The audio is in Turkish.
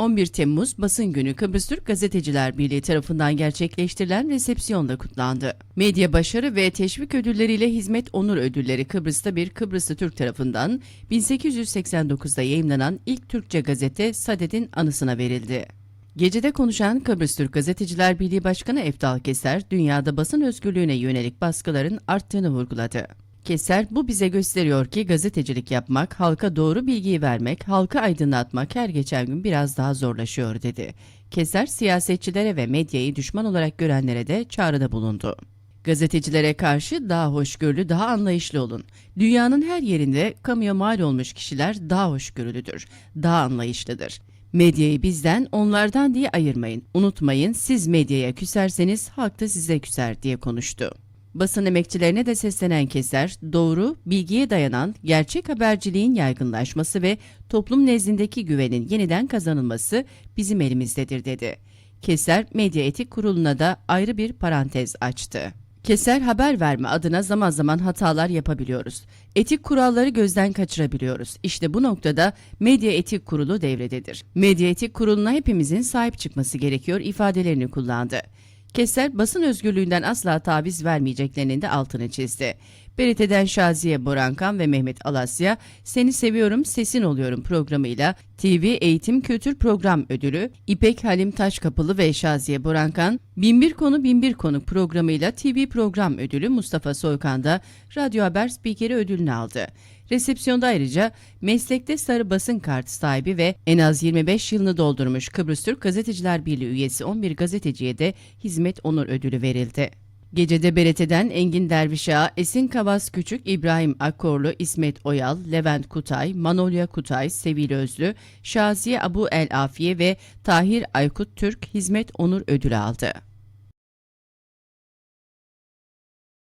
11 Temmuz Basın Günü Kıbrıs Türk Gazeteciler Birliği tarafından gerçekleştirilen resepsiyonda kutlandı. Medya başarı ve teşvik ödülleriyle Hizmet Onur Ödülleri Kıbrıs'ta bir Kıbrıslı Türk tarafından 1889'da yayımlanan ilk Türkçe gazete Saded'in anısına verildi. Gecede konuşan Kıbrıs Türk Gazeteciler Birliği Başkanı Eftal Keser, dünyada basın özgürlüğüne yönelik baskıların arttığını vurguladı. Keser, bu bize gösteriyor ki gazetecilik yapmak, halka doğru bilgiyi vermek, halkı aydınlatmak her geçen gün biraz daha zorlaşıyor dedi. Keser, siyasetçilere ve medyayı düşman olarak görenlere de çağrıda bulundu. Gazetecilere karşı daha hoşgörülü, daha anlayışlı olun. Dünyanın her yerinde kamuya mal olmuş kişiler daha hoşgörülüdür, daha anlayışlıdır. Medyayı bizden, onlardan diye ayırmayın. Unutmayın, siz medyaya küserseniz halk da size küser diye konuştu. Basın emekçilerine de seslenen Keser, doğru, bilgiye dayanan, gerçek haberciliğin yaygınlaşması ve toplum nezdindeki güvenin yeniden kazanılması bizim elimizdedir dedi. Keser, Medya Etik Kurulu'na da ayrı bir parantez açtı. Keser haber verme adına zaman zaman hatalar yapabiliyoruz. Etik kuralları gözden kaçırabiliyoruz. İşte bu noktada Medya Etik Kurulu devrededir. Medya Etik Kurulu'na hepimizin sahip çıkması gerekiyor ifadelerini kullandı. Keser basın özgürlüğünden asla taviz vermeyeceklerinin de altını çizdi. BRT'den Şaziye Borankan ve Mehmet Alasya Seni Seviyorum Sesin Oluyorum programıyla TV Eğitim Kültür Program Ödülü, İpek Halim Taşkapılı ve Şaziye Borankan Binbir Konu Binbir Konuk programıyla TV Program Ödülü Mustafa Soykan da Radyo Haber Spikeri ödülünü aldı. Resepsiyonda ayrıca meslekte sarı basın kartı sahibi ve en az 25 yılını doldurmuş Kıbrıs Türk Gazeteciler Birliği üyesi 11 gazeteciye de hizmet onur ödülü verildi. Gecede Berete'den Engin Dervişağa, Esin Kavas Küçük, İbrahim Akkorlu, İsmet Oyal, Levent Kutay, Manolya Kutay, Sevil Özlü, Şaziye Abu El Afiye ve Tahir Aykut Türk hizmet onur ödülü aldı.